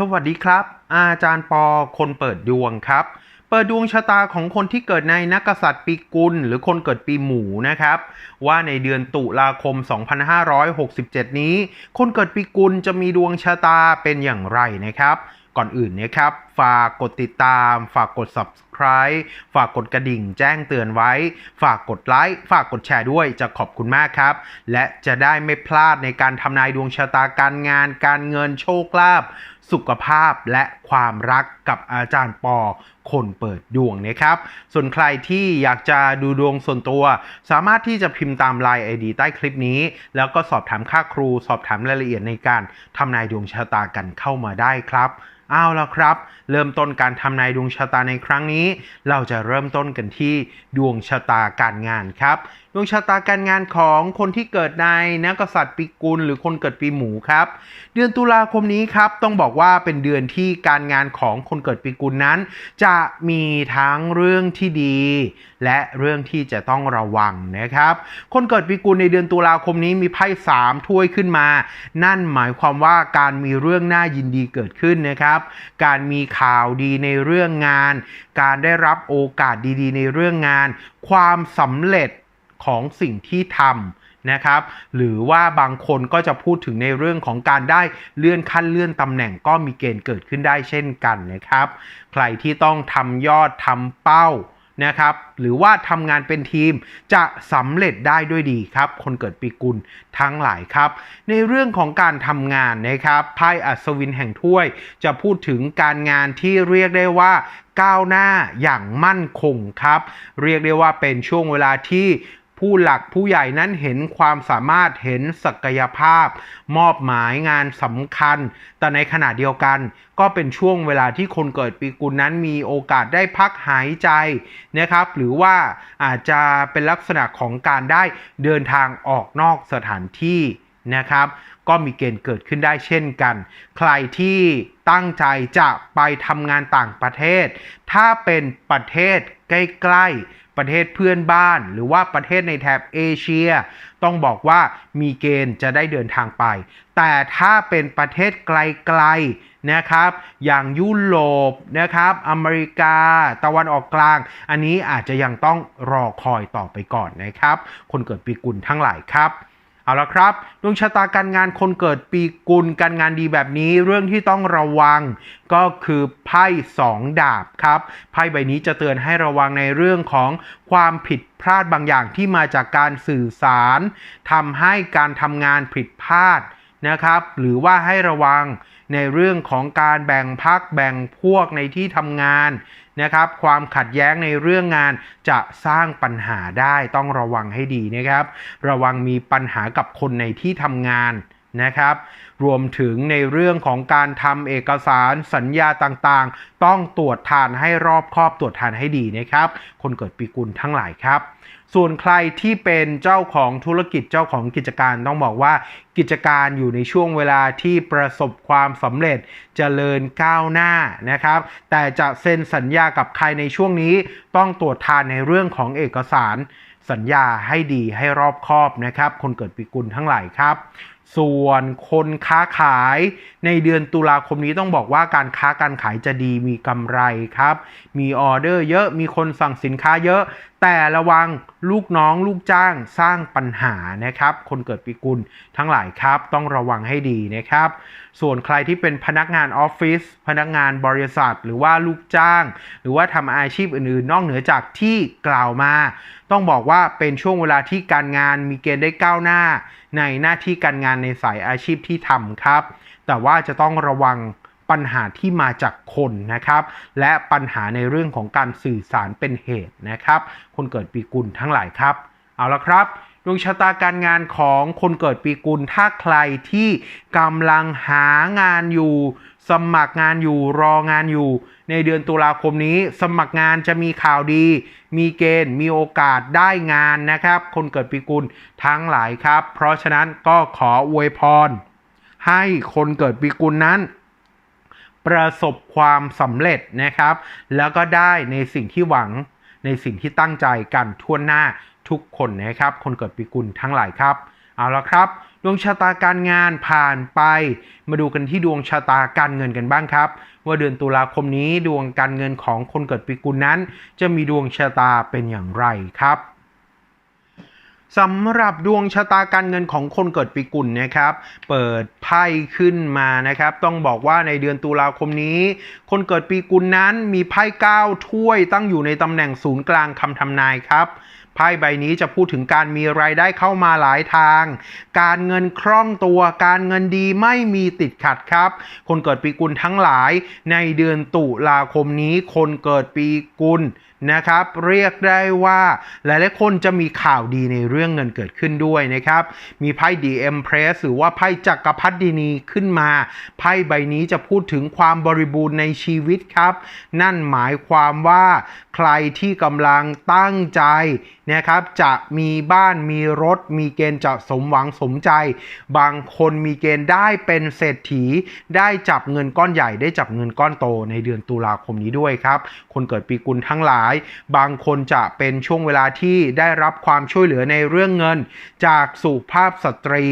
สวัสดีครับ อาจารย์ปอคนเปิดดวงครับ เปิดดวงชะตาของคนที่เกิดในนักษัตริย์ปีกุล หรือคนเกิดปีหมูนะครับ ว่าในเดือนตุลาคม 2567 นี้ คนเกิดปีกุลจะมีดวงชะตาเป็นอย่างไรนะครับ ก่อนอื่นนะครับ ฝากกดติดตาม ฝากกด subscribe ฝากกดกระดิ่งแจ้งเตือนไว้ ฝากกดไลค์ ฝากกดแชร์ด้วยจะขอบคุณมากครับ และจะได้ไม่พลาดในการทำนายดวงชะตาการงาน การเงินโชคลาภสุขภาพและความรักกับอาจารย์ปอคนเปิดดวงนะครับ ส่วนใครที่อยากจะดูดวงส่วนตัว สามารถที่จะพิมพ์ตามไลน์ ID ใต้คลิปนี้ แล้วก็สอบถามค่าครู สอบถามรายละเอียดในการทำนายดวงชะตากันเข้ามาได้ครับ เอาละครับ เริ่มต้นการทำนายดวงชะตาในครั้งนี้เราจะเริ่มต้นกันที่ดวงชะตาการงานครับ ดวงชะตาการงานของคนที่เกิดในนักษัตริย์ปีกุลหรือคนเกิดปีหมูครับ เดือนตุลาคมนี้ครับต้องบอกว่าเป็นเดือนที่การงานของคนเกิดปีกุลนั้น จะมีทั้งเรื่องที่ดี และเรื่องที่จะต้องระวังนะครับ คนเกิดปีกุลในเดือนตุลาคมนี้มีไพ่สามถ้วยขึ้นมา นั่นหมายความว่าการมีเรื่องน่ายินดีเกิดขึ้นนะครับ การมีข่าวดีในเรื่องงาน การได้รับโอกาสดีๆ ในเรื่องงาน ความสำเร็จ ของสิ่งที่ทำนะครับ หรือว่าบางคนก็จะพูดถึงในเรื่องของการได้เลื่อนขั้นเลื่อนตำแหน่งก็มีเกณฑ์เกิดขึ้นได้เช่นกันนะครับ ใครที่ต้องทำยอดทำเป้านะครับหรือว่าทำงานเป็นทีมจะสำเร็จได้ด้วยดีครับ คนเกิดปีกุลทั้งหลายครับ ในเรื่องของการทำงานนะครับไพ่อัศวินแห่งถ้วย จะพูดถึงการงานที่เรียกได้ว่าก้าวหน้าอย่างมั่นคงครับ เรียกได้ว่าเป็นช่วงเวลาที่ ผู้หลักผู้ใหญ่นั้นเห็นความสามารถเห็นศักยภาพ มอบหมายงานสำคัญ แต่ในขณะเดียวกัน ก็เป็นช่วงเวลาที่คนเกิดปีกุลนั้นมีโอกาสได้พักหายใจนะครับ หรือว่าอาจจะเป็นลักษณะของการได้เดินทางออกนอกสถานที่ นะครับ ก็มีเกณฑ์เกิดขึ้นได้เช่นกัน ใครที่ตั้งใจจะไปทำงานต่างประเทศ ถ้าเป็นประเทศใกล้ๆ ประเทศเพื่อนบ้าน หรือว่าประเทศในแถบเอเชีย ต้องบอกว่ามีเกณฑ์จะได้เดินทางไป แต่ถ้าเป็นประเทศไกลๆนะครับ อย่างยุโรปนะครับ อเมริกา ตะวันออกกลาง อันนี้อาจจะยังต้องรอคอยต่อไปก่อนนะครับ คนเกิดปีกุลทั้งหลายครับ เอาละครับดวงชะตาการงานคนเกิดปีกุลการงานดีแบบนี้เรื่องที่ต้องระวังก็คือไพ่สองดาบครับไพ่ใบนี้จะเตือนให้ระวังในเรื่องของความผิดพลาดบางอย่างที่มาจากการสื่อสารทำให้การทำงานผิดพลาดนะครับ หรือว่าให้ระวัง ในเรื่องของการแบ่งพักแบ่งพวกในที่ทำงานนะครับ ความขัดแย้งในเรื่องงานจะสร้างปัญหาได้ต้องระวังให้ดีนะครับ ระวังมีปัญหากับคนในที่ทำงาน นะครับ รวมถึงในเรื่องของการทำเอกสารสัญญาต่างๆ ต้องตรวจทานให้รอบครอบตรวจทานให้ดีนะครับ คนเกิดปีกุลทั้งหลายครับ ส่วนใครที่เป็นเจ้าของธุรกิจเจ้าของกิจการต้องบอกว่ากิจการอยู่ในช่วงเวลาที่ประสบความสำเร็จเจริญก้าวหน้านะครับ แต่จะเซ็นสัญญากับใครในช่วงนี้ต้องตรวจทานในเรื่องของเอกสารสัญญาให้ดีให้รอบคอบนะครับ คนเกิดปีกุลทั้งหลายครับ ส่วนคนค้าขายในเดือนตุลาคมนี้ต้องบอกว่าการค้าการขายจะดีมีกำไรครับ มีออเดอร์เยอะมีคนสั่งสินค้าเยอะ แต่ระวังลูกน้องลูกจ้างสร้างปัญหานะครับ คนเกิดปีกุลทั้งหลายครับต้องระวังให้ดีนะครับ ส่วนใครที่เป็นพนักงานออฟฟิศพนักงานบริษัท หรือว่าลูกจ้าง หรือว่าทำอาชีพอื่นๆ นอกเหนือจากที่กล่าวมา ต้องบอกว่าเป็นช่วงเวลาที่การงานมีเกณฑ์ได้ก้าวหน้า ในหน้าที่การงานในสายอาชีพที่ทำครับ แต่ว่าจะต้องระวังปัญหาที่มาจากคนนะครับ และปัญหาในเรื่องของการสื่อสารเป็นเหตุนะครับ คนเกิดปีกุลทั้งหลายครับ เอาละครับ ดวงชะตาการงานของคนเกิดปีกุล ถ้าใครที่กำลังหางานอยู่ สมัครงานอยู่รองานอยู่ ในเดือนตุลาคมนี้ สมัครงานจะมีข่าวดี มีเกณฑ์ มีโอกาสได้งานนะครับ คนเกิดปีกุลทั้งหลายครับ เพราะฉะนั้นก็ขออวยพร ให้คนเกิดปีกุลนั้นประสบความสำเร็จนะครับ แล้วก็ได้ในสิ่งที่หวัง ในสิ่งที่ตั้งใจกันทั่วหน้าทุกคนนะครับ คนเกิดปีกุลทั้งหลายครับ เอาละครับ ดวงชะตาการงานผ่านไป มาดูกันที่ดวงชะตาการเงินกันบ้างครับ ว่าเดือนตุลาคมนี้ดวงการเงินของคนเกิดปีกุลนั้น จะมีดวงชะตาเป็นอย่างไรครับ สำหรับดวงชะตาการเงินของคนเกิดปีกุลนะครับ เปิดไพ่ขึ้นมานะครับ ต้องบอกว่าในเดือนตุลาคมนี้ คนเกิดปีกุลนั้นมีไพ่9ถ้วยตั้งอยู่ในตำแหน่งศูนย์กลางคำทำนายครับไพ่ใบนี้จะพูดถึงการมีรายได้เข้ามาหลายทาง การเงินคล่องตัว การเงินดีไม่มีติดขัดครับ คนเกิดปีกุลทั้งหลายในเดือนตุลาคมนี้คนเกิดปีกุลนะครับ เรียกได้ว่าหลายๆคนจะมีข่าวดีในเรื่องเงินเกิดขึ้นด้วยนะครับ มีไพ่ DM Press หรือว่าไพ่จักรพรรดินีขึ้นมา ไพ่ใบนี้จะพูดถึงความบริบูรณ์ในชีวิตครับ นั่นหมายความว่าใครที่กำลังตั้งใจนะครับ จะมีบ้านมีรถ มีเกณฑ์จะสมหวังสมใจ บางคนมีเกณฑ์ได้เป็นเศรษฐี ได้จับเงินก้อนใหญ่ได้จับเงินก้อนโตในเดือนตุลาคมนี้ด้วยครับ คนเกิดปีกุลทั้งหลายบางคนจะเป็นช่วงเวลาที่ได้รับความช่วยเหลือในเรื่องเงิน จากสุภาพสตรี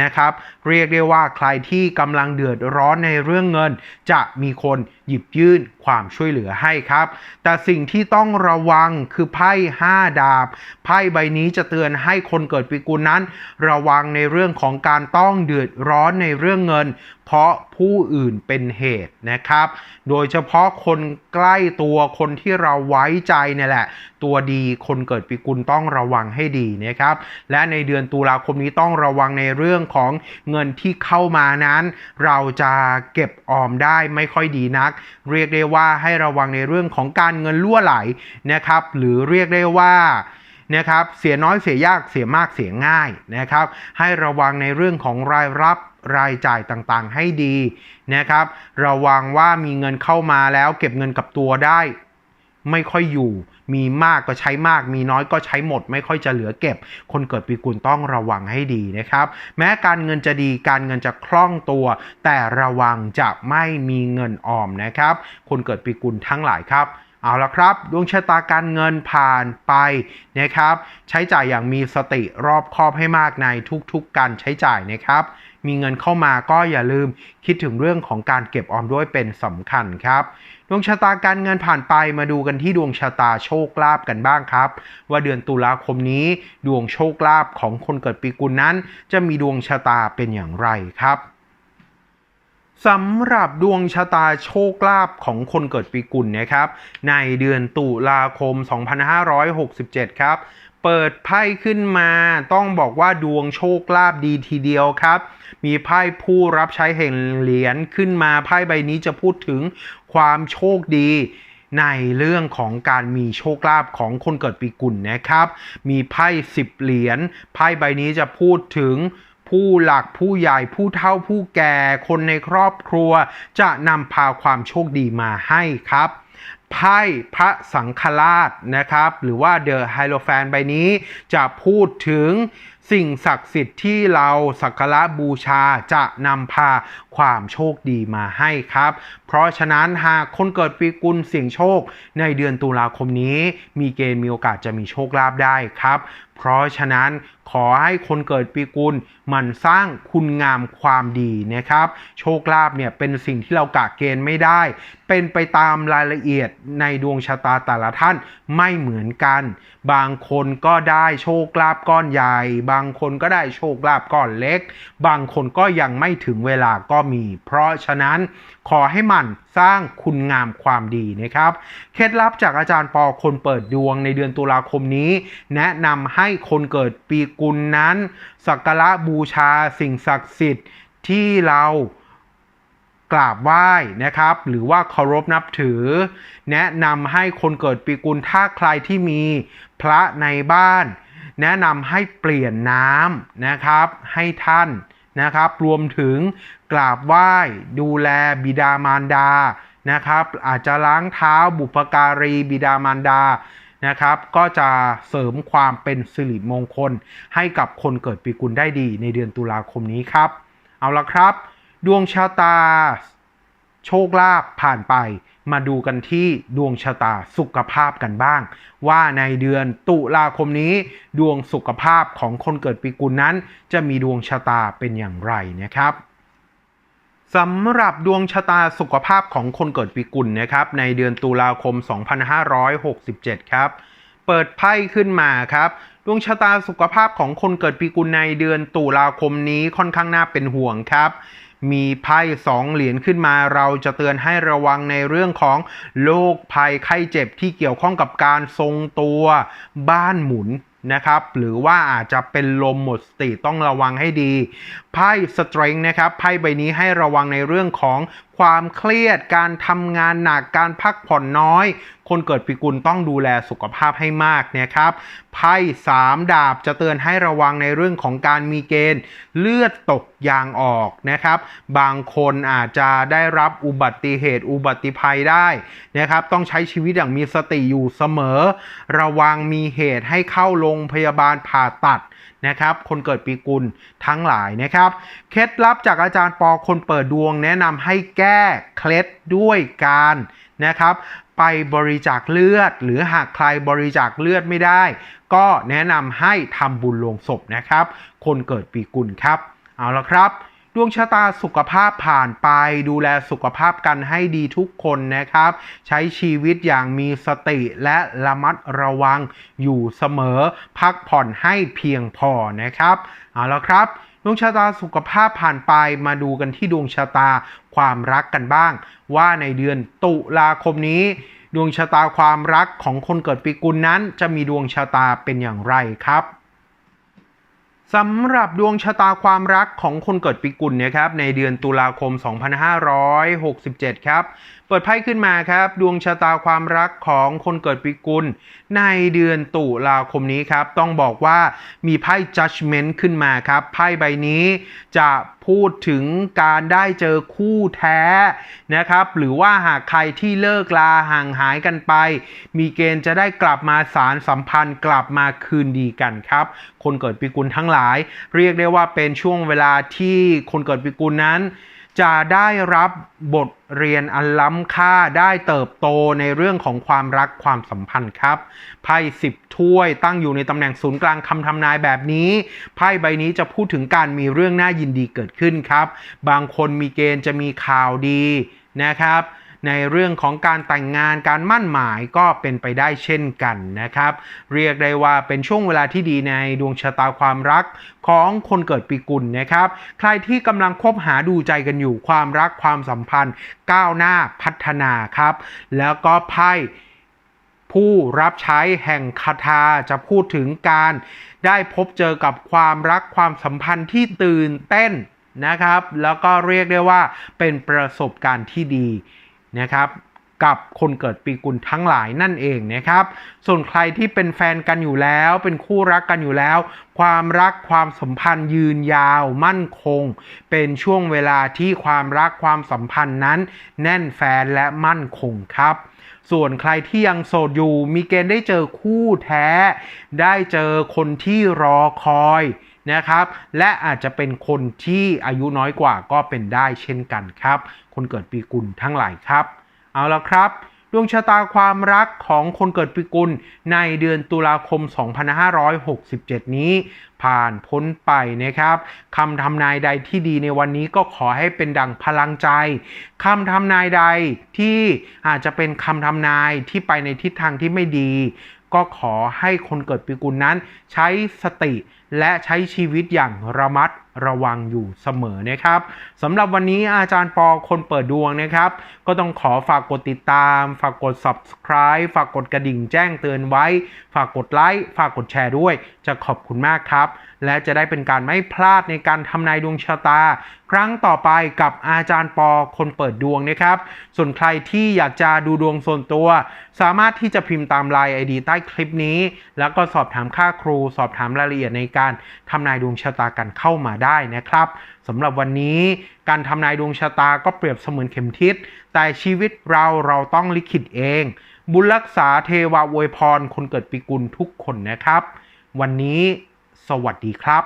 นะครับ เรียกได้ว่าใครที่กำลังเดือดร้อนในเรื่องเงิน จะมีคนหยิบยื่นความช่วยเหลือให้ครับ แต่สิ่งที่ต้องระวังคือไพ่5ดาบ ไพ่ใบนี้จะเตือนให้คนเกิดปีกุลนั้น ระวังในเรื่องของการต้องเดือดร้อนในเรื่องเงิน เพราะผู้อื่นเป็นเหตุนะครับ โดยเฉพาะคนใกล้ตัวคนที่เราไว้ใจเนี่ยแหละ ตัวดีคนเกิดปีกุลต้องระวังให้ดีนะครับ และในเดือนตุลาคมนี้ต้องระวังในเรื่องของเงินที่เข้ามานั้น เราจะเก็บออมได้ไม่ค่อยดีนัก เรียกได้ว่าให้ระวังในเรื่องของการเงินรั่วไหลนะครับ หรือเรียกได้ว่านะครับเสียน้อยเสียยากเสียมากเสียง่ายนะครับ ให้ระวังในเรื่องของรายรับรายจ่ายต่างๆ ให้ดีนะครับ ระวังว่ามีเงินเข้ามาแล้วเก็บเงินกับตัวได้ ไม่ค่อยอยู่ มีมากก็ใช้มาก มีน้อยก็ใช้หมด ไม่ค่อยจะเหลือเก็บ คนเกิดปีกุลต้องระวังให้ดีนะครับ แม้การเงินจะดีการเงินจะคล่องตัว แต่ระวังจะไม่มีเงินออมนะครับ คนเกิดปีกุลทั้งหลายครับเอาละครับดวงชะตาการเงินผ่านไปนะครับ ใช้จ่ายอย่างมีสติรอบคอบให้มากในทุกๆการใช้จ่ายนะครับ มีเงินเข้ามาก็อย่าลืมคิดถึงเรื่องของการเก็บออมด้วยเป็นสำคัญครับ ดวงชะตาการเงินผ่านไปมาดูกันที่ดวงชะตาโชคลาภกันบ้างครับ ว่าเดือนตุลาคมนี้ดวงโชคลาภของคนเกิดปีกุลนั้น จะมีดวงชะตาเป็นอย่างไรครับสำหรับดวงชะตาโชคลาภของคนเกิดปีกุลนะครับ ในเดือนตุลาคม 2567 ครับ เปิดไพ่ขึ้นมา ต้องบอกว่าดวงโชคลาภดีทีเดียวครับ มีไพ่ผู้รับใช้แห่งเหรียญขึ้นมาไพ่ใบนี้จะพูดถึงความโชคดีในเรื่องของการมีโชคลาภของคนเกิดปีกุลนะครับ มีไพ่สิบเหรียญไพ่ใบนี้จะพูดถึงผู้หลักผู้ใหญ่ผู้เฒ่าผู้แก่ คนในครอบครัว จะนำพาความโชคดีมาให้ครับ ไพ่พระสังฆราชนะครับ หรือว่าเดอะไฮโลแฟนใบนี้จะพูดถึงสิ่งศักดิ์สิทธิ์ที่เราสักการะบูชาจะนำพาความโชคดีมาให้ครับ เพราะฉะนั้นหากคนเกิดปีกุลเสี่ยงโชคในเดือนตุลาคมนี้ มีเกณฑ์มีโอกาสจะมีโชคลาภได้ครับ เพราะฉะนั้น ขอให้คนเกิดปีกุลหมันสร้างคุณงามความดีนะครับ โชคลาภเนี่ยเป็นสิ่งที่เรากะเกณฑ์ไม่ได้ เป็นไปตามรายละเอียดในดวงชะตาแต่ละท่านไม่เหมือนกัน บางคนก็ได้โชคลาภก้อนใหญ่ บางคนก็ได้โชคลาภก้อนเล็ก บางคนก็ยังไม่ถึงเวลาก็มี เพราะฉะนั้นขอให้หมัน สร้างคุณงามความดีนะครับ เคล็ดลับจากอาจารย์ปอคนเปิดดวงในเดือนตุลาคมนี้ แนะนำให้คนเกิดปีกุลนั้น สักการะบูชาสิ่งศักดิ์สิทธิ์ที่เรากราบไหว้นะครับ หรือว่าเคารพนับถือ แนะนำให้คนเกิดปีกุลถ้าใครที่มีพระในบ้าน แนะนำให้เปลี่ยนน้ำนะครับ ให้ท่าน นะครับ รวมถึงกราบไหว้ดูแลบิดามารดานะครับ อาจจะล้างเท้าบุพการีบิดามารดานะครับก็จะเสริมความเป็นสิริมงคล ให้กับคนเกิดปีกุลได้ดีในเดือนตุลาคมนี้ครับ เอาละครับ ดวงชะตา โชคลาภผ่านไปมาดูกันที่ดวงชะตาสุขภาพกันบ้าง ว่าในเดือนตุลาคมนี้ ดวงสุขภาพของคนเกิดปีกุลนั้น จะมีดวงชะตาเป็นอย่างไรนะครับสำหรับดวงชะตาสุขภาพของคนเกิดปีกุลนะครับในเดือนตุลาคม 2567 ครับ เปิดไพ่ขึ้นมาครับดวงชะตาสุขภาพของคนเกิดปีกุลในเดือนตุลาคมนี้ค่อนข้างน่าเป็นห่วงครับ มีไพ่สองเหรียญขึ้นมาเราจะเตือนให้ระวังในเรื่องของโรคภัยไข้เจ็บที่เกี่ยวข้องกับการทรงตัวบ้านหมุนนะครับหรือว่าอาจจะเป็นลมหมดสติต้องระวังให้ดี ไพ่สตริงนะครับไพ่ใบนี้ให้ระวังในเรื่องของความเครียด การทำงานหนักการพักผ่อนน้อย คนเกิดปีกุลต้องดูแลสุขภาพให้มากนะครับไพ่สามดาบจะเตือนให้ระวังในเรื่องของการมีเกณฑ์เลือดตกยางออกนะครับ บางคนอาจจะได้รับอุบัติเหตุอุบัติภัยได้นะครับ ต้องใช้ชีวิตอย่างมีสติอยู่เสมอ ระวังมีเหตุให้เข้าโรงพยาบาลผ่าตัดนะครับ คนเกิดปีกุลทั้งหลายนะครับ เคล็ดลับจากอาจารย์ปอคนเปิดดวงแนะนำให้แก้เคล็ดด้วยการนะครับ ไปบริจาคเลือด หรือหากใครบริจาคเลือดไม่ได้ ก็แนะนำให้ทำบุญลงศพนะครับ คนเกิดปีกุลครับ เอาละครับดวงชะตาสุขภาพผ่านไป ดูแลสุขภาพกันให้ดีทุกคนนะครับ ใช้ชีวิตอย่างมีสติและระมัดระวังอยู่เสมอ พักผ่อนให้เพียงพอนะครับ เอาละครับ ดวงชะตาสุขภาพผ่านไปมาดูกันที่ดวงชะตาความรักกันบ้าง ว่าในเดือนตุลาคมนี้ ดวงชะตาความรักของคนเกิดปีกุลนั้น จะมีดวงชะตาเป็นอย่างไรครับสำหรับดวงชะตาความรักของคนเกิดปีกุลนะครับในเดือนตุลาคม 2567 ครับเปิดไพ่ขึ้นมาครับ ดวงชะตาความรักของคนเกิดปีกุล ในเดือนตุลาคมนี้ครับ ต้องบอกว่ามีไพ่ judgment ขึ้นมาครับ ไพ่ใบนี้จะพูดถึงการได้เจอคู่แท้นะครับ หรือว่าหากใครที่เลิกลาห่างหายกันไป มีเกณฑ์จะได้กลับมาสารสัมพันธ์กลับมาคืนดีกันครับ คนเกิดปีกุลทั้งหลาย เรียกได้ว่าเป็นช่วงเวลาที่คนเกิดปีกุลนั้น จะได้รับบทเรียนอันล้ำค่าได้เติบโตในเรื่องของความรักความสัมพันธ์ครับ ไพ่สิบถ้วยตั้งอยู่ในตำแหน่งศูนย์กลางคำทำนายแบบนี้ ไพ่ใบนี้จะพูดถึงการมีเรื่องน่ายินดีเกิดขึ้นครับ บางคนมีเกณฑ์จะมีข่าวดีนะครับ ในเรื่องของการแต่งงานการมั่นหมายก็เป็นไปได้เช่นกันนะครับ เรียกได้ว่าเป็นช่วงเวลาที่ดีในดวงชะตาความรักของคนเกิดปีกุลนะครับ ใครที่กำลังคบหาดูใจกันอยู่ความรักความสัมพันธ์ ก้าวหน้าพัฒนาครับ แล้วก็ไพ่ผู้รับใช้แห่งคาถาจะพูดถึงการได้พบเจอกับความรักความสัมพันธ์ที่ตื่นเต้นนะครับ แล้วก็เรียกได้ว่าเป็นประสบการณ์ที่ดี นะครับกับคนเกิดปีกุลทั้งหลายนั่นเองนะครับ ส่วนใครที่เป็นแฟนกันอยู่แล้ว เป็นคู่รักกันอยู่แล้ว ความรักความสัมพันธ์ยืนยาวมั่นคง เป็นช่วงเวลาที่ความรักความสัมพันธ์นั้น แน่นแฟนและมั่นคงครับ ส่วนใครที่ยังโสดอยู่ มีเกณฑ์ได้เจอคู่แท้ ได้เจอคนที่รอคอย นะครับ และอาจจะเป็นคนที่อายุน้อยกว่าก็เป็นได้เช่นกันครับ คนเกิดปีกุลทั้งหลายครับ เอาละครับดวงชะตาความรักของคนเกิดปีกุลในเดือนตุลาคม 2567 นี้ ผ่านพ้นไปนะครับคำทำนายใดที่ดีในวันนี้ก็ขอให้เป็นดังพลังใจคำทำนายใดที่อาจจะเป็นคำทำนายที่ไปในทิศทางที่ไม่ดี ก็ขอให้คนเกิดปีกุลนั้น ใช้สติและใช้ชีวิตอย่างระมัด ระวังอยู่เสมอนะครับสำหรับวันนี้อาจารย์ปอคนเปิดดวงนะครับ ก็ต้องขอฝากกดติดตาม ฝากกด subscribe ฝากกดกระดิ่งแจ้งเตือนไว้ ฝากกดไลค์ฝากกดแชร์ด้วย จะขอบคุณมากครับ และจะได้เป็นการไม่พลาดในการทำนายดวงชะตา ครั้งต่อไปกับอาจารย์ปอคนเปิดดวงนะครับ ส่วนใครที่อยากจะดูดวงส่วนตัว สามารถที่จะพิมพ์ตามไลน์ ID ใต้คลิปนี้ แล้วก็สอบถามค่าครู สอบถามรายละเอียดในการทำนายดวงชะตากันเข้ามาได้นะครับสำหรับวันนี้การทำนายดวงชะตาก็เปรียบเสมือนเข็มทิศ แต่ชีวิตเราเราต้องลิขิตเอง บุญรักษาเทวาอวยพร คนเกิดปีกุลทุกคนนะครับ วันนี้สวัสดีครับ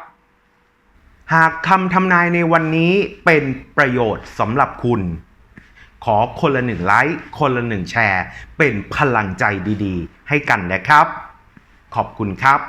หากคำทำนายในวันนี้เป็นประโยชน์สำหรับคุณ ขอคนละหนึ่งไลค์คนละหนึ่งแชร์ เป็นพลังใจดีๆ ให้กันนะครับ ขอบคุณครับ